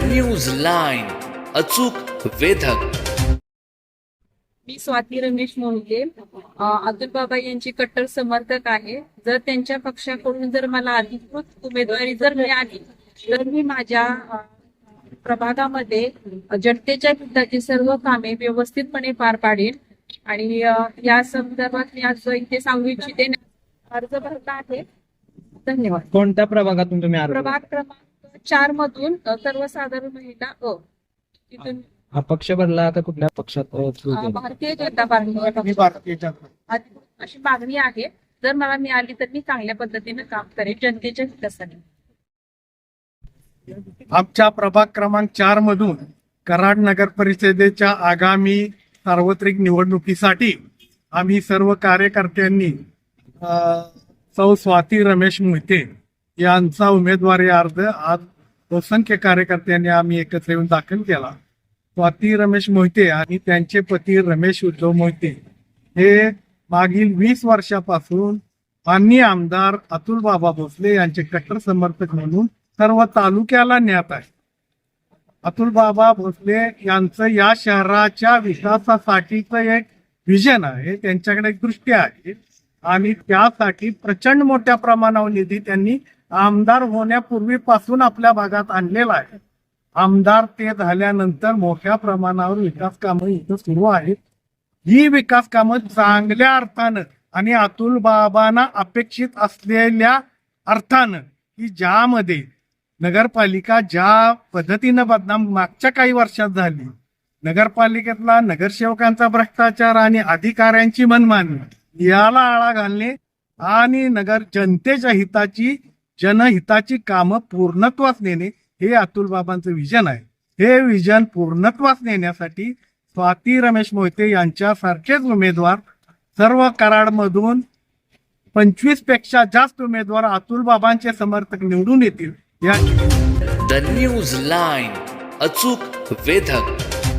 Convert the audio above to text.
News line अचूक वेधक. मी स्वाती रमेश मोहिते. अब्दुल बाबा यांची कट्टर समर्थक आहे. जर त्यांच्या पक्षाकडून जर मला अधिकृत उमेदवारी जर मिळाली तर मी माझ्या प्रभागामध्ये जनतेच्या हिताची सर्व कामे व्यवस्थितपणे पार पाडेन. आणि या संदर्भात मी आज इथे सांगू इच्छिते. अर्ज भरला आहे. धन्यवाद. कोणत्या प्रभागातून तुम्ही अर्ज? प्रभाग क्रमांक चार मधून सर्वसाधारण महिला अ. तिथून अपक्ष भरला का कुठल्या पक्षात? अ, अ? भारतीय जनता पार्टी. अशी मागणी आहे. जर मला मिळाली तर मी चांगल्या पद्धतीने काम करेन जनतेच्या हितासाठी. आमच्या प्रभाग क्रमांक चार मधून कराड नगर परिषदेच्या आगामी सार्वत्रिक निवडणुकीसाठी आम्ही सर्व कार्यकर्त्यांनी अ, सौ स्वाती रमेश मोहिते यांचा उमेदवारी अर्ज आज असंख्य कार्यकर्त्यांनी आम्ही एकत्र येऊन दाखल केला. स्वाती रमेश मोहिते आणि त्यांचे पती रमेश उद्धव मोहिते हे मागील वीस वर्षापासून माननीय आमदार अतुल बाबा भोसले यांचे कट्टर समर्थक म्हणून सर्व तालुक्याला ज्ञात आहे. अतुल बाबा भोसले यांचं या शहराच्या विकासासाठीचं एक विजन आहे त्यांच्याकडे एक दृष्टी आहे. आणि त्यासाठी प्रचंड मोठ्या प्रमाणावर निधी त्यांनी आमदार होण्यापूर्वीपासून आपल्या भागात आणलेला आहे. आमदार ते झाल्यानंतर मोठ्या प्रमाणावर विकास कामं इथं सुरू आहेत. ही विकास कामं चांगल्या अर्थानं आणि अतुल बाबांना अपेक्षित असलेल्या अर्थानं की ज्यामध्ये नगरपालिका ज्या पद्धतीनं बदनाम मागच्या काही वर्षात झाली नगरपालिकेतला नगरसेवकांचा भ्रष्टाचार आणि अधिकाऱ्यांची मनमानी याला आळा घालणे आणि नगर जनतेच्या हिताची जनहिताची कामं पूर्णत्वास नेणे हे अतुल बाबांचं विजन आहे. हे विजन पूर्णत्वास नेण्यासाठी स्वाती रमेश मोहिते यांच्यासारखेच उमेदवार सर्व कराडमधून पंचवीसपेक्षा जास्त उमेदवार अतुल बाबांचे समर्थक निवडून येतील. या द न्यूज लाईन अचूक वेधक.